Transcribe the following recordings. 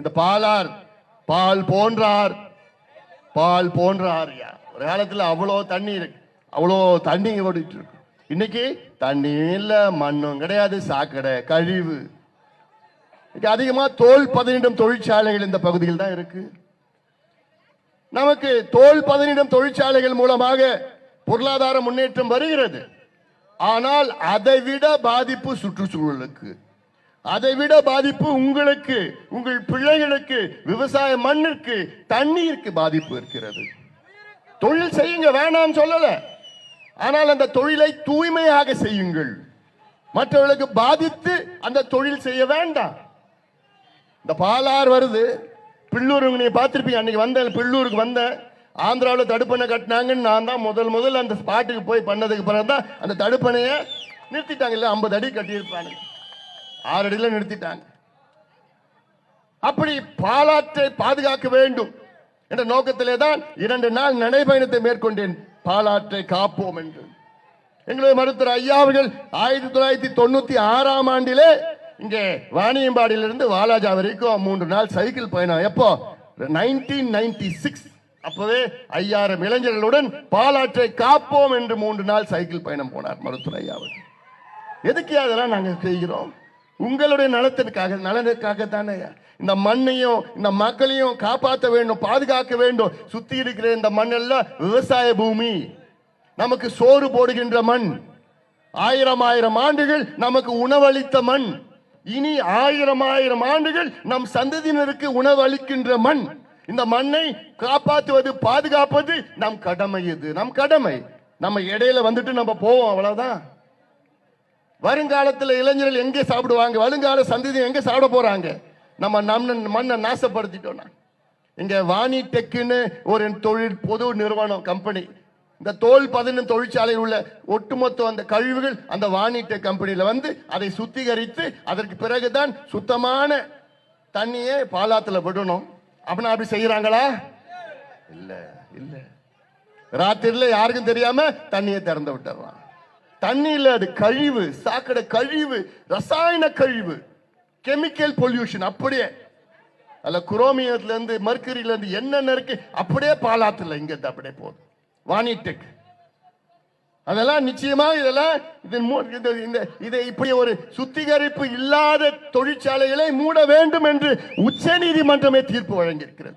இந்த பாலார் பால் போன்றார். பால் போன்றார் ஒரு காலத்தில் அவ்வளோ தண்ணி இருக்கு. அவ்வளோ தண்ணி ஓடிட்டு இருக்கு இன்னைக்கு தண்ணி இல்லை மண்ணும் கிடையாது சாக்கடை கழிவு. இன்னைக்கு அதிகமா தோல் பதினிடம் தொழிற்சாலைகள் இந்த பகுதியில் தான் இருக்கு. நமக்கு தோல் பதனிடம் தொழிற்சாலைகள் மூலமாக பொருளாதார முன்னேற்றம் வருகிறது. ஆனால் அதைவிட பாதிப்பு சுற்றுச்சூழலுக்கு. அதைவிட பாதிப்பு உங்களுக்கு உங்கள் பிள்ளைகளுக்கு விவசாய மண்ணிற்கு தண்ணீருக்கு பாதிப்பு இருக்கிறது. தொழில் செய்யுங்க வேணாம் சொல்லல. ஆனால் அந்த தொழிலை தூய்மையாக செய்யுங்கள். மற்றவர்களுக்கு பாதித்து அந்த தொழில் செய்ய வேண்டாம். இந்த பாலார் வருது. பில்லூர் நீங்க பார்த்துருப்பீங்க அன்னைக்கு வந்தேன் பில்லூருக்கு வந்தேன். ஆந்திராவில் தடுப்பணை கட்டினாங்கன்னு நான் தான் முதல் முதல் அந்த ஸ்பாட்டுக்கு போய் பண்ணதுக்கு பிறகு தான் அந்த தடுப்பணையை நிறுத்திட்டாங்க. இல்லை ஐம்பது அடி கட்டியிருப்பானுங்க ஆறு அடியில் நிறுத்திட்டாங்க. அப்படி பாலாற்றை பாதுகாக்க வேண்டும் என்ற நோக்கத்திலே தான் இரண்டு நாள் நடைபயணத்தை மேற்கொண்டேன். பாலாற்றை காப்போம் என்று. எங்களுடைய மருத்துவர் ஐயா அவர்கள் ஆயிரத்தி தொள்ளாயிரத்தி தொண்ணூத்தி ஆறாம் ஆண்டிலே இங்கே வாணியம்பாடியிலிருந்து வாலாஜா வரைக்கும் மூன்று நாள் சைக்கிள் பயணம். எப்போ? நைன்டீன் நைன்டி சிக்ஸ் அப்பவே ஐயாயிரம் இளைஞர்களுடன் பாலாற்றை காப்போம் என்று மூன்று நாள் சைக்கிள் பயணம் போனார் மருத்துவர் ஐயா அவர்கள். எதுக்கு அதெல்லாம் நாங்கள் செய்கிறோம்? உங்களுடைய நலத்திற்காக நலனுக்காக தானே. இந்த மண்ணையும் இந்த மக்களையும் காப்பாற்ற வேண்டும் பாதுகாக்க வேண்டும். சுத்தி இருக்கிற இந்த மண்ணெல்லாம் விவசாய பூமி. நமக்கு சோறு போடுகின்ற மண். ஆயிரம் ஆயிரம் ஆண்டுகள் நமக்கு உணவளித்த மண். இனி ஆயிரம் ஆயிரம் ஆண்டுகள் நம் சந்ததியினருக்கு உணவளிக்கின்ற மண். இந்த மண்ணை காப்பாற்றுவது பாதுகாப்பது நம் கடமை இது. நம் கடமை. நம்ம இடையில வந்துட்டு நம்ம போவோம் அவ்வளவுதான். வருங்காலத்தில் இளைஞர்கள் எங்கே சாப்பிடுவாங்க? வருங்கால சந்ததி எங்கே சாப்பிட போகிறாங்க நம்ம நம் மண்ணை நாசப்படுத்திட்டோம்னா. இங்கே வாணி டெக்குன்னு ஒரு தொழில் பொது நிறுவனம் கம்பெனி இந்த தோல் பதினெண் தொழிற்சாலையில் உள்ள ஒட்டுமொத்த அந்த கழிவுகள் அந்த வாணி டெக் கம்பெனியில் வந்து அதை சுத்திகரித்து அதற்கு பிறகுதான் சுத்தமான தண்ணியை பாலாத்தில் விடணும். அப்படின்னா அப்படி செய்கிறாங்களா இல்லை இல்லை. ராத்திரியில் யாருக்கும் தெரியாமல் தண்ணியை திறந்து விட்டுறான் தண்ணியில் அது கழிவு சாக்கடை கழிவு ரசாயன கழிவு கெமிக்கல் பொல்யூஷன் அப்படியே. அல்ல குரோமியத்துல இருந்து மர்க்கரியில இருந்து என்னென்ன இருக்கு அப்படியே பாலாத்துல இங்க இருந்து அப்படியே போகுது வாணிடெக் அதெல்லாம் நிச்சயமா இதெல்லாம் இதன் மூ- இந்த இதை இப்படி ஒரு சுத்திகரிப்பு இல்லாத தொழிற்சாலைகளை மூட வேண்டும் என்று உச்ச நீதிமன்றமே தீர்ப்பு வழங்கியிருக்கிறது.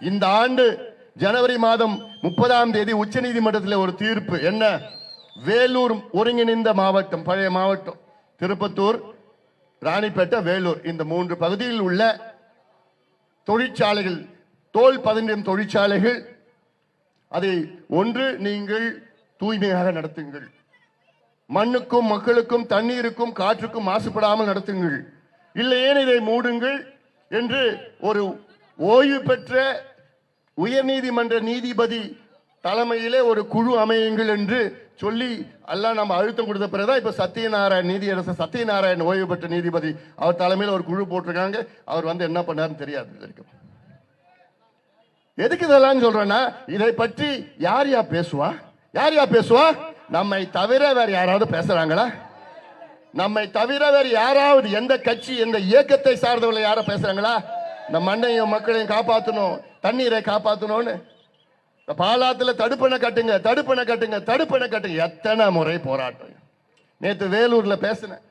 இந்த ஆண்டு ஜனவரி மாதம் முப்பதாம் தேதி உச்ச நீதிமன்றத்தில் ஒரு தீர்ப்பு. என்ன? வேலூர் ஒருங்கிணைந்த மாவட்டம் பழைய மாவட்டம். திருப்பத்தூர் ராணிப்பேட்டை வேலூர். இந்த மூன்று பகுதியில் உள்ள தொழிற்சாலைகள் தோல் பதனிடும் தொழிற்சாலைகள் அதை ஒன்று நீங்கள் தூய்மையாக நடத்துங்கள். மண்ணுக்கும் மக்களுக்கும் தண்ணீருக்கும் காற்றுக்கும் மாசுபடாமல் நடத்துங்கள். இல்லையேன் இதை மூடுங்கள் என்று ஒரு ஓய்வு பெற்ற உயர்நீதிமன்ற நீதிபதி தலைமையிலே ஒரு குழு அமையுங்கள் என்று சொல்லி எல்லாம் நம்ம அழுத்தம் கொடுத்த பிறகுதான் இப்போ சத்யநாராயண் நீதியரசர் சத்யநாராயண் ஓய்வு பெற்ற நீதிபதி அவர் தலைமையில் ஒரு குழு போட்டிருக்காங்க. அவர் வந்து என்ன பண்ணாருன்னு தெரியாது வரைக்கும். எதுக்கு இதெல்லாம் சொல்றேன்னா இதை பற்றி யார் யா பேசுவா? யார் யா பேசுவா? நம்மை தவிர வேற யாராவது பேசுறாங்களா? நம்மை தவிர வேற யாராவது எந்த கட்சி எந்த இயக்கத்தை சார்ந்தவர்கள் யாரை பேசுறாங்களா? இந்த மண்ணையும் மக்களையும் காப்பாற்றணும் தண்ணீரை காப்பாற்றணும்னு பாலாத்துல தடுப்பணை கட்டுங்க தடுப்பணை கட்டுங்க தடுப்பணை கட்டுங்க. எத்தனை முறை போராட்டம். நேத்து வேலூர்ல பேசினேன்.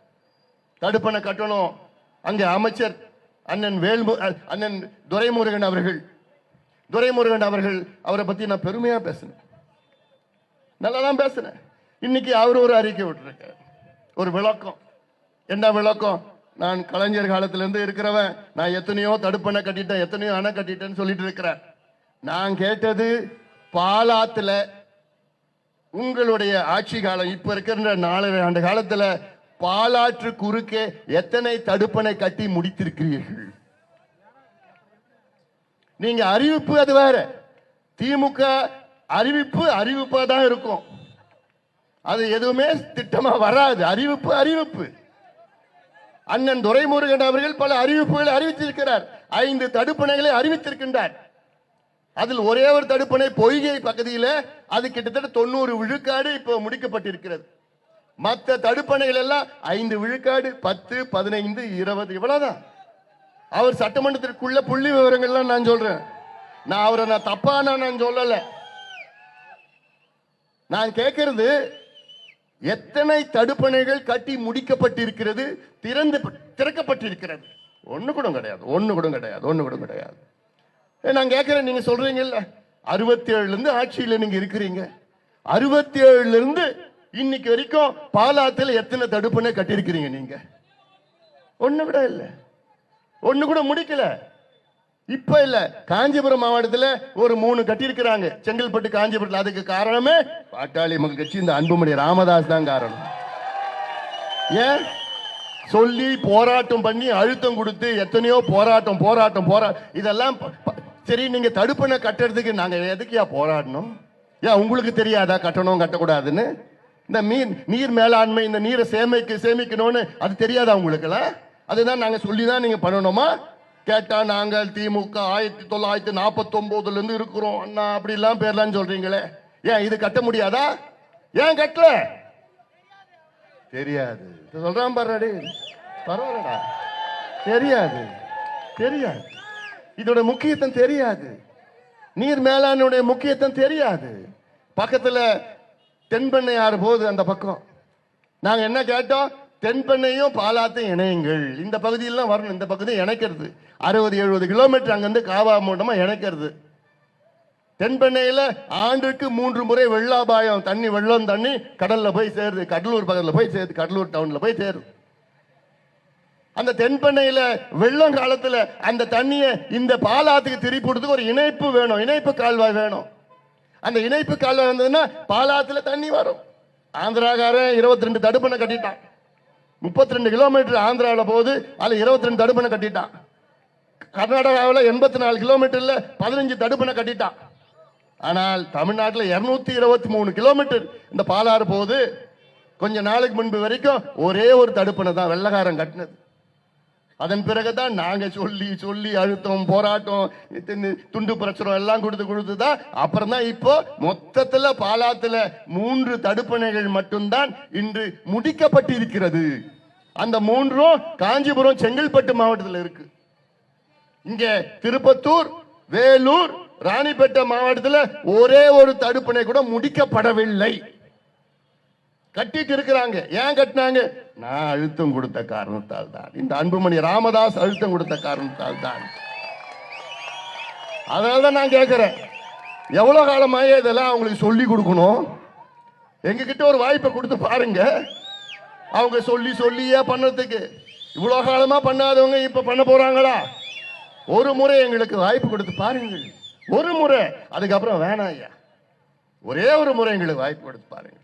தடுப்பணை கட்டணும். அங்கே அமைச்சர் அண்ணன் வேல்மு அண்ணன் துரைமுருகன் அவர்கள் துரைமுருகன் அவர்கள் அவரை பத்தி நான் பெருமையா பேசினேன். நல்லா தான் பேசினேன். இன்னைக்கு அவர் ஒரு அறிக்கை விட்டுருக்காரு. ஒரு விளக்கம். என்ன விளக்கம்? நான் கலைஞர் காலத்துலேருந்து இருக்கிறவன். நான் எத்தனையோ தடுப்பணை கட்டிட்டேன் எத்தனையோ அணை கட்டிட்டேன்னு சொல்லிட்டு இருக்கிறேன். நான் கேட்டது பாலாத்துல உங்களுடைய ஆட்சி காலம் இப்ப இருக்கிற நாலரை ஆண்டு காலத்துல பாலாற்று குறுக்கே எத்தனை தடுப்பணை கட்டி முடித்திருக்கிறீர்கள்? நீங்க அறிவிப்பு அது வேற. திமுக அறிவிப்பு அறிவிப்பா தான் இருக்கும். அது எதுவுமே திட்டமா வராது. அறிவிப்பு அறிவிப்பு. அண்ணன் துரைமுருகன் அவர்கள் பல அறிவிப்புகளை அறிவித்திருக்கிறார். ஐந்து தடுப்பணைகளை அறிவித்திருக்கின்றார். அதில் ஒரே ஒரு தடுப்பணை பொய்கை பகுதியில் அது கிட்டத்தட்ட தொண்ணூறு விழுக்காடு இப்போ முடிக்கப்பட்டிருக்கிறது. மற்ற தடுப்பணைகள் எல்லாம் ஐந்து விழுக்காடு பத்து பதினைந்து இருபது இவ்வளவுதான். அவர் சட்டமன்றத்திற்குள்ள புள்ளி விவரங்கள்லாம் நான் சொல்றேன். நான் அவரை நான் தப்பானா நான் சொல்லல. நான் கேட்கறது எத்தனை தடுப்பணைகள் கட்டி முடிக்கப்பட்டிருக்கிறது திறந்து திறக்கப்பட்டிருக்கிறது? ஒன்று கூட கிடையாது ஒன்று கூட கிடையாது ஒன்று கூட கிடையாது. நான் கேட்கிறேன் நீங்க சொல்றீங்கல்ல. அறுபத்தி ஏழுல இருந்து ஆட்சியில நீங்க இருக்கிறீங்க. அறுபத்தி ஏழுல இருந்து இன்னைக்கு வரைக்கும் பாலாத்தில் எத்தனை தடுப்புனே கட்டியிருக்கிறீங்க நீங்க? ஒண்ணு கூட இல்லை. ஒண்ணு கூட முடிக்கல. இப்ப இல்ல. காஞ்சிபுரம் மாவட்டத்தில் ஒரு மூணு கட்டியிருக்கிறாங்க. செங்கல்பட்டு காஞ்சிபுரத்தில். அதுக்கு காரணமே பாட்டாளி மக்கள் கட்சி இந்த அன்புமணி ராமதாஸ் தான் காரணம். ஏன் சொல்லி போராட்டம் பண்ணி அழுத்தம் கொடுத்து எத்தனையோ போராட்டம் போராட்டம் போரா இதெல்லாம் சரி நீங்க தடுப்பணை கட்டுறதுக்கு நாங்க எதுக்கியா போராடணும்? ஏன் உங்களுக்கு தெரியாதா கட்டணும் கட்டக்கூடாதுன்னு? இந்த மீன் நீர் மேலாண்மை இந்த நீரை சேமிக்க சேமிக்கணும்னு அது தெரியாதா உங்களுக்குலாம் அதுதான் நாங்க சொல்லி தான் நீங்க பண்ணணுமா? கேட்டா நாங்கள் திமுக ஆயிரத்தி தொள்ளாயிரத்தி நாற்பத்தி ஒன்பதுல இருந்து இருக்கிறோம். அண்ணா அப்படி எல்லாம் பேர்லாம் சொல்றீங்களே. ஏன் இது கட்ட முடியாதா? ஏன் கட்டல? தெரியாது. சொல்கிறான் சொல்றான் பரவாயில்லடா. தெரியாது. தெரியாது. இதோட முக்கியத்துவம் தெரியாது. நீர் மேலாண்மையுடைய முக்கியத்துவம் தெரியாது. பக்கத்துல தென்பெண்ணையாறு போகுது அந்த பக்கம். நாங்க என்ன கேட்டோம்? தென்பெண்ணையும் பாலாத்தையும் இணையுங்கள். இந்த பகுதியெல்லாம் வரணும். இந்த பகுதியும் இணைக்கிறது. அறுபது எழுபது கிலோமீட்டர் அங்கிருந்து காவா மூட்டமா இணைக்கிறது. தென்பெண்ணையில ஆண்டுக்கு மூன்று முறை வெள்ளாபாயம் தண்ணி வெள்ளம் தண்ணி கடல்ல போய் சேருது. கடலூர் பக்கத்தில் போய் சேருது. கடலூர் டவுன்ல போய் சேருது. அந்த தென்பெண்ணையில வெள்ளம் காலத்துல அந்த தண்ணியை இந்த பாலாத்துக்கு திருப்பி ஒரு இணைப்பு வேணும். இணைப்பு கால்வாய் வேணும். அந்த இணைப்பு கால்வாய் வந்ததுன்னா பாலாத்துல தண்ணி வரும். ஆந்திராக்காரன் இருபத்தி ரெண்டு தடுப்பணை கட்டிட்டான். முப்பத்தி ரெண்டு கிலோமீட்டர் ஆந்திராவில் போகுது அதில் இருபத்தி ரெண்டு தடுப்பணை கட்டிட்டான். கர்நாடகாவில் எண்பத்தி நாலு கிலோமீட்டரில் பதினஞ்சு தடுப்பணை கட்டிட்டான். ஆனால் தமிழ்நாட்டில் இரநூத்தி இருபத்தி மூணு கிலோமீட்டர் இந்த பாலாறு போகுது. கொஞ்ச நாளுக்கு முன்பு வரைக்கும் ஒரே ஒரு தடுப்பணை தான் வெள்ளக்காரன் கட்டினது. அதன் பிறகுதான் நாங்க சொல்லி சொல்லி அழுத்தம் போராட்டம் துண்டு பிரச்சுரம் எல்லாம் கொடுத்து கொடுத்து தான் அப்புறம் தான் இப்போ மொத்தத்துல பாலாத்துல மூன்று தடுப்பணைகள் மட்டும்தான் இன்று முடிக்கப்பட்டிருக்கிறது. அந்த மூன்றும் காஞ்சிபுரம் செங்கல்பட்டு மாவட்டத்தில் இருக்கு. இங்க திருப்பத்தூர் வேலூர் ராணிப்பேட்டை மாவட்டத்தில் ஒரே ஒரு தடுப்பணை கூட முடிக்கப்படவில்லை. கட்டிட்டு இருக்கிறாங்க ஏன் கட்டினாங்க? நான் அழுத்தம் கொடுத்த காரணத்தால் தான் இந்த அன்புமணி ராமதாஸ் அழுத்தம் கொடுத்த காரணத்தால் தான் அதனால தான் நான் கேட்கிறேன் எவ்வளோ காலமாக இதெல்லாம் அவங்களுக்கு சொல்லி கொடுக்கணும்? எங்ககிட்ட ஒரு வாய்ப்பை கொடுத்து பாருங்க. அவங்க சொல்லி சொல்லியே பண்ணதுக்கு இவ்வளோ காலமாக பண்ணாதவங்க இப்போ பண்ண போகிறாங்களா ஒரு முறை எங்களுக்கு வாய்ப்பு கொடுத்து பாருங்கள். ஒரு முறை. அதுக்கப்புறம் வேணாம் ஐயா. ஒரே ஒரு முறை எங்களுக்கு வாய்ப்பு கொடுத்து பாருங்கள்.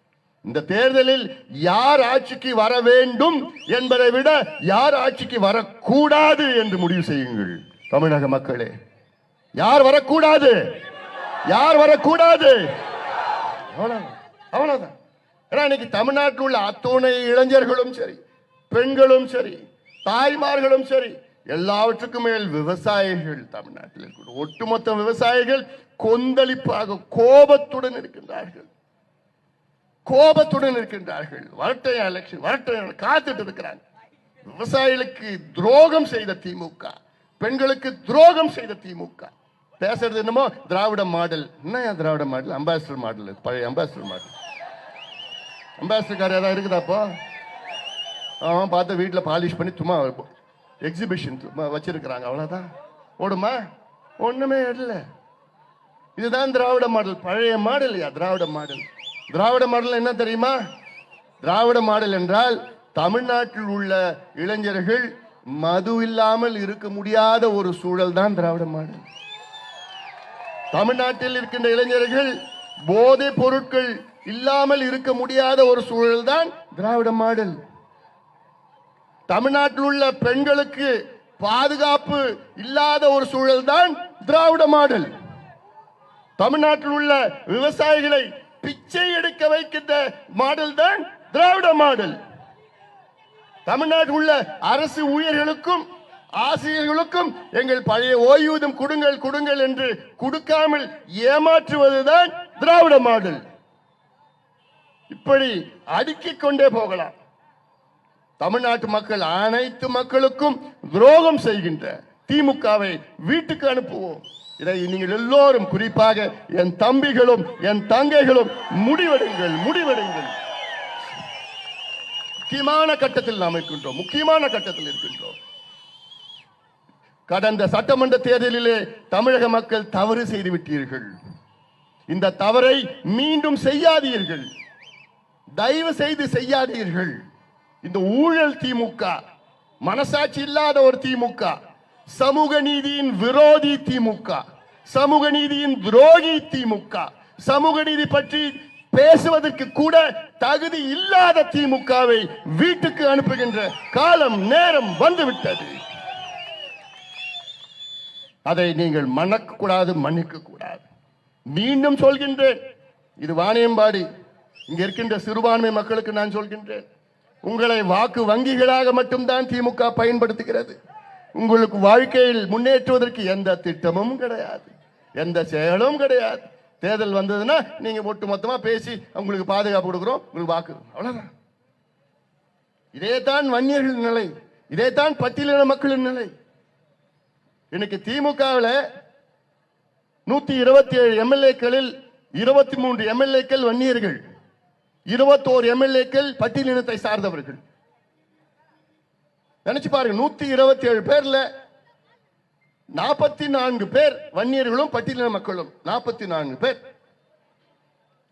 இந்த தேர்தலில் யார் ஆட்சிக்கு வர வேண்டும் என்பதை விட யார் ஆட்சிக்கு வரக்கூடாது என்று முடிவு செய்யுங்கள். தமிழக மக்களே யார் வரக்கூடாது? யார் வரக்கூடாது? அவ்வளவுதான் ஏன்னா இன்னைக்கு தமிழ்நாட்டில் உள்ள அத்துணை இளைஞர்களும் சரி பெண்களும் சரி தாய்மார்களும் சரி எல்லாவற்றுக்கும் மேல் விவசாயிகள் தமிழ்நாட்டில் இருக்கிற ஒட்டுமொத்த விவசாயிகள் கொந்தளிப்பாக கோபத்துடன் இருக்கின்றார்கள். கோபத்துடன் இருக்கின்றார்கள். வரட்டையா எலெக்ஷன் வரட்டையா காத்துட்டு இருக்கிறாங்க விவசாயிகளுக்கு துரோகம் செய்த திமுக. பெண்களுக்கு துரோகம் செய்த திமுக. பேசுறது என்னமோ திராவிட மாடல். என்ன திராவிட மாடல்? Ambassador model. பழைய அம்பாசிடர் மாடல். அம்பாசிடர் கார் ஏதாவது இருக்குதாப்போ அவன் பார்த்து வீட்டில் பாலிஷ் பண்ணி சும்மா எக்ஸிபிஷன் வச்சிருக்கிறாங்க. அவ்வளோதான் ஓடுமா? ஒன்றுமே இல்லை. இதுதான் திராவிட மாடல். பழைய மாடல் யா? திராவிட மாடல். திராவிட மாடல் என்ன தெரியுமா? திராவிட மாடல் என்றால் தமிழ்நாட்டில் உள்ள இளைஞர்கள் மது இல்லாமல் இருக்க முடியாத ஒரு சூழல் தான் திராவிட மாடல். தமிழ்நாட்டில் இருக்கின்ற இளைஞர்கள் போதை பொருட்கள் இல்லாமல் இருக்க முடியாத ஒரு சூழல் தான் திராவிட மாடல். தமிழ்நாட்டில் உள்ள பெண்களுக்கு பாதுகாப்பு இல்லாத ஒரு சூழல் தான் திராவிட மாடல். தமிழ்நாட்டில் உள்ள விவசாயிகளை பிச்சை எடுக்க வைக்கின்ற மாடல் தான் திராவிட மாடல். தமிழ்நாடு உள்ள அரசு ஊழியர்களுக்கும் ஆசிரியர்களுக்கும் எங்கள் பழைய ஓய்வூதியம் கொடுங்கள் கொடுங்கள் என்று கொடுக்காமல் ஏமாற்றுவதுதான் திராவிட மாடல். இப்படி அடுக்கிக் கொண்டே போகலாம். தமிழ்நாட்டு மக்கள் அனைத்து மக்களுக்கும் துரோகம் செய்கின்ற திமுகவை வீட்டுக்கு அனுப்புவோம். இதை நீங்கள் எல்லோரும் குறிப்பாக என் தம்பிகளும் என் தங்கைகளும் முடிவெடுங்கள் முடிவெடுங்கள். முக்கியமான கட்டத்தில் நாம் இருக்கின்றோம் முக்கியமான கட்டத்தில் இருக்கின்றோம். கடந்த சட்டமன்ற தேர்தலிலே தமிழக மக்கள் தவறு செய்து விட்டீர்கள். இந்த தவறை மீண்டும் செய்யாதீர்கள். தயவு செய்து செய்யாதீர்கள். இந்த ஊழல் திமுக மனசாட்சி இல்லாத ஒரு திமுக சமூக நீதியின் விரோதி திமுக. சமூக நீதியின் துரோகி திமுக. சமூக நீதி பற்றி பேசுவதற்கு கூட தகுதி இல்லாத திமுகவை வீட்டுக்கு அனுப்புகின்ற காலம் நேரம் வந்துவிட்டது. அதை நீங்கள் மணக்க கூடாது மன்னிக்க கூடாது மீண்டும் சொல்கின்றேன். இது வாணியம்பாடி. இங்க இருக்கின்ற சிறுபான்மை மக்களுக்கு நான் சொல்கின்றேன். உங்களை வாக்கு வங்கிகளாக மட்டும்தான் திமுக பயன்படுத்துகிறது. உங்களுக்கு வாழ்க்கையில் முன்னேற்றுவதற்கு எந்த திட்டமும் கிடையாது. எந்த செயலும் கிடையாது. தேர்தல் வந்ததுன்னா நீங்க ஒட்டு மொத்தமா பேசி உங்களுக்கு பாதுகாப்பு கொடுக்குறோம் உங்களுக்கு வாக்கு அவ்வளவுதான். இதே தான் வன்னியர்கள் நிலை. இதே தான் பட்டியலின மக்களின் நிலை. இன்னைக்கு திமுகவில் நூத்தி இருபத்தி ஏழு எம்எல்ஏக்களில் இருபத்தி மூன்று எம்எல்ஏக்கள் வன்னியர்கள். இருபத்தோரு எம்எல்ஏக்கள் பட்டியலினத்தை சார்ந்தவர்கள். நினைச்சு பாருங்க நூத்தி இருபத்தி ஏழு பேர்ல நாற்பத்தி நான்கு பேர் வன்னியர்களும் பட்டியலின மக்களும் நாற்பத்தி நான்கு பேர்.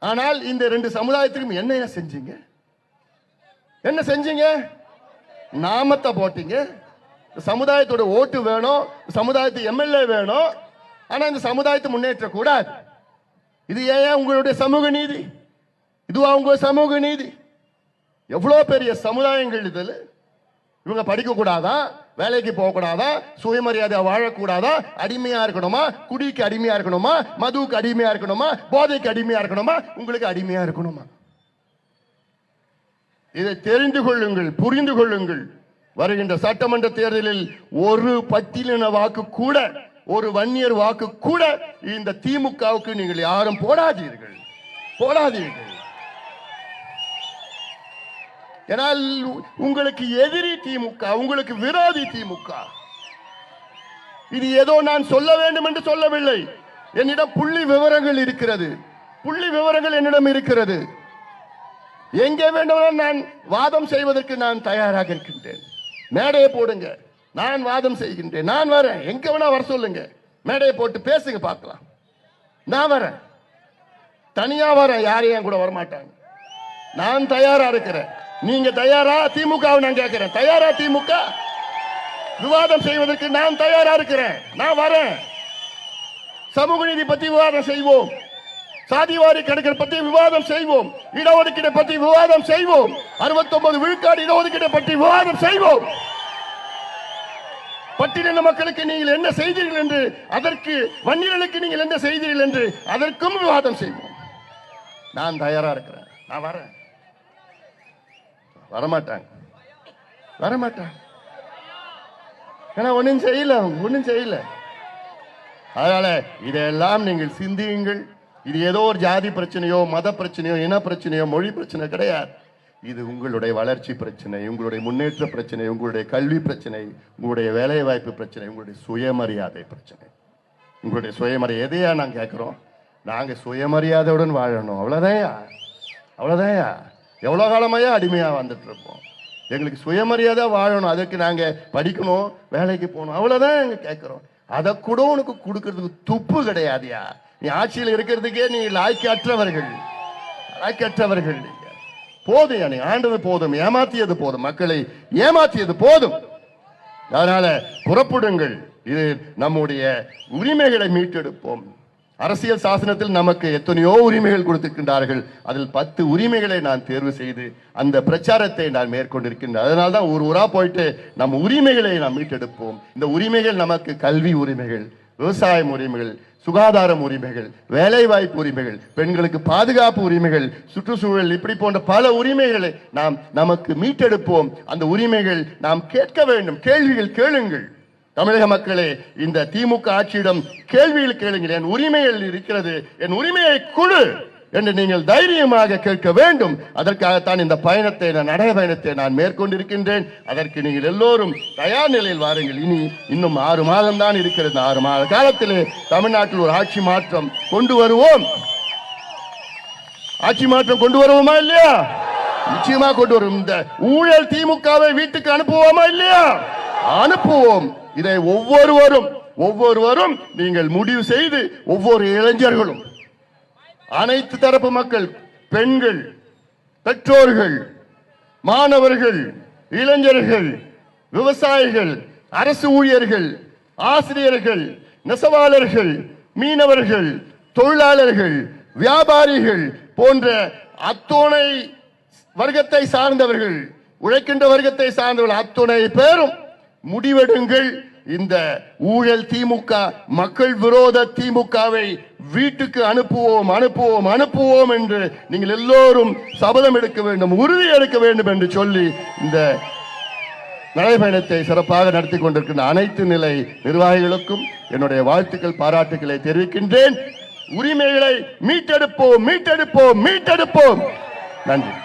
ஆனால் இந்த ரெண்டு சமுதாயத்திற்கும் என்ன செஞ்சீங்க? என்ன செஞ்சீங்க? நாமத்தை போட்டீங்க. சமுதாயத்தோட ஓட்டு வேணும் சமுதாயத்து எம்எல்ஏ வேணும் ஆனா இந்த சமுதாயத்தை முன்னேற்ற கூடாது இது ஏன் உங்களுடைய சமூக நீதி? இதுவா உங்க சமூக நீதி? எவ்வளவு பெரிய சமுதாயங்கள் இதில்? இவங்க படிக்கக்கூடாதா? வேலைக்கு போகக்கூடாதா? சுயமரியாதை வாழக்கூடாதா? அடிமையா இருக்கணுமா? குடிக்கு அடிமையா இருக்கணுமா? மதுவுக்கு அடிமையா இருக்கணுமா? போதைக்கு அடிமையா இருக்கணுமா? உங்களுக்கு அடிமையா இருக்கணுமா? இதை தெரிந்து கொள்ளுங்கள் புரிந்து கொள்ளுங்கள். வருகின்ற சட்டமன்ற தேர்தலில் ஒரு பத்திலின வாக்கு கூட ஒரு வன்னியர் வாக்கு கூட இந்த திமுகவுக்கு நீங்கள் யாரும் போடாதீர்கள். போடாதீர்கள். ஏனால் உங்களுக்கு எதிரி திமுக உங்களுக்கு விரோதி திமுக. இது ஏதோ நான் சொல்ல வேண்டும் என்று சொல்லவில்லை. என்னிடம் புள்ளி விவரங்கள் இருக்கிறது. புள்ளி விவரங்கள் என்னிடம் இருக்கிறது. எங்கே வேண்டுமானாலும் நான் வாதம் செய்வதற்கு நான் தயாராக இருக்கின்றேன். மேடையை போடுங்க. நான் வாதம் செய்கின்றேன். நான் வரேன். எங்க வேணா வர சொல்லுங்க. மேடையை போட்டு பேசுங்க பார்க்கலாம். நான் வரேன். தனியா வரேன். யாரையும் கூட வரமாட்டாங்க. நான் தயாரா இருக்கிறேன். நீங்க தயாரா? திமுக நான் கேட்கிறேன் தயாரா திமுக? விவாதம் செய்வதற்கு நான் தயாரா இருக்கிறேன். நான் வரேன். சமூக நீதி பத்தி விவாதம் செய்வோம். சாதிவாரி கணக்கை பற்றி விவாதம் செய்வோம். இடஒதுக்கீடு பற்றி விவாதம் செய்வோம். 69 விழுக்காடு இடஒதுக்கீடு பற்றி விவாதம் செய்வோம். பட்டியலின மக்களுக்கு நீங்கள் என்ன செய்தீர்கள் என்று அதற்கு வன்னியர்களுக்கு நீங்கள் என்ன செய்தீர்கள் என்று அதற்கும் விவாதம் செய்வோம். நான் தயாரா இருக்கிறேன். நான் வரேன். வரமாட்டாங்க. வரமாட்டாங்க. ஏன்னா ஒன்றும் செய்யல ஒன்றும் செய்யல. அதனால இதையெல்லாம் நீங்கள் சிந்தியுங்கள். இது ஏதோ ஒரு ஜாதி பிரச்சனையோ மத பிரச்சனையோ இன பிரச்சனையோ மொழி பிரச்சனை கிடையாது. இது உங்களுடைய வளர்ச்சி பிரச்சனை உங்களுடைய முன்னேற்ற பிரச்சனை உங்களுடைய கல்வி பிரச்சனை உங்களுடைய வேலை வாய்ப்பு பிரச்சனை உங்களுடைய சுயமரியாதை பிரச்சனை. உங்களுடைய சுயமரியாதை. எதையா நாங்கள் கேட்குறோம் நாங்கள் சுயமரியாதையுடன் வாழணும். அவ்வளோதாயா அவ்வளோதாயா எவ்வளோ காலமாக அடிமையாக வந்துட்டுருப்போம். எங்களுக்கு சுயமரியாதை வாழணும். அதுக்கு நாங்கள் படிக்கணும் வேலைக்கு போகணும். அவ்வளோதான் எங்கள் கேட்குறோம். அதை கூட உனக்கு கொடுக்கறதுக்கு துப்பு கிடையாதியா. நீ ஆட்சியில் இருக்கிறதுக்கே நீ லாய்க்கற்றவர்கள். லாய்க்கற்றவர்கள் அற்றவர்கள் போதும் நீ ஆண்டது போதும். ஏமாத்தியது போதும். மக்களை ஏமாத்தியது போதும். அதனால புறப்படுங்கள். இது நம்முடைய உரிமைகளை மீட்டெடுப்போம். அரசியல் சாசனத்தில் நமக்கு எத்தனையோ உரிமைகள் கொடுத்திருக்கின்றார்கள். அதில் பத்து உரிமைகளை நான் தேர்வு செய்து அந்த பிரச்சாரத்தை நான் மேற்கொண்டிருக்கின்றேன். அதனால தான் ஒரு ஊரா போயிட்டு நம் உரிமைகளை நாம் மீட்டெடுப்போம். இந்த உரிமைகள் நமக்கு கல்வி உரிமைகள் விவசாயம் உரிமைகள் சுகாதாரம் உரிமைகள் வேலைவாய்ப்பு உரிமைகள் பெண்களுக்கு பாதுகாப்பு உரிமைகள் சுற்றுச்சூழல் இப்படி போன்ற பல உரிமைகளை நாம் நமக்கு மீட்டெடுப்போம். அந்த உரிமைகள் நாம் கேட்க வேண்டும். கேள்விகள் கேளுங்கள். தமிழக மக்களே இந்த திமுக ஆட்சியிடம் கேள்வியில் கேளுங்கள். என் உரிமைகள் இருக்கிறது. என் உரிமையை குழு என்று நீங்கள் தைரியமாக கேட்க வேண்டும். அதற்காகத்தான் இந்த பயணத்தை நான் நடை பயணத்தை நான் மேற்கொண்டிருக்கின்றேன். அதற்கு நீங்கள் எல்லோரும் தயார் நிலையில் வாருங்கள். இனி இன்னும் ஆறு மாதம் தான் இருக்கிறது. இந்த ஆறு மாத காலத்திலே தமிழ்நாட்டில் ஒரு ஆட்சி மாற்றம் கொண்டு வருவோம். ஆட்சி மாற்றம் கொண்டு வருவோமா இல்லையா? நிச்சயமா கொண்டு வரும். இந்த ஊழல் திமுகவை வீட்டுக்கு அனுப்புவோமா இல்லையா? அனுப்புவோம். இதை ஒவ்வொருவரும் ஒவ்வொருவரும் நீங்கள் முடிவு செய்து ஒவ்வொரு இளைஞர்களும் அனைத்து தரப்பு மக்கள் பெண்கள் பெற்றோர்கள் மாணவர்கள் இளைஞர்கள் விவசாயிகள் அரசு ஊழியர்கள் ஆசிரியர்கள் நெசவாளர்கள் மீனவர்கள் தொழிலாளர்கள் வியாபாரிகள் போன்ற அத்துணை வர்க்கத்தை சார்ந்தவர்கள் உழைக்கின்ற வர்க்கத்தை சார்ந்தவர்கள் அத்துணை பேரும் முடிவெடுங்கள். இந்த ஊழல் திமுக மக்கள் விரோத திமுகவை வீட்டுக்கு அனுப்புவோம் அனுப்புவோம் அனுப்புவோம் என்று நீங்கள் எல்லோரும் சபதம் எடுக்க வேண்டும் உறுதி எடுக்க வேண்டும் என்று சொல்லி இந்த நடைபயணத்தை சிறப்பாக நடத்தி கொண்டிருக்கின்ற அனைத்து நிலை நிர்வாகிகளுக்கும் என்னுடைய வாழ்த்துக்கள் பாராட்டுக்களை தெரிவிக்கின்றேன். உரிமைகளை மீட்டெடுப்போம் மீட்டெடுப்போம் மீட்டெடுப்போம். நன்றி.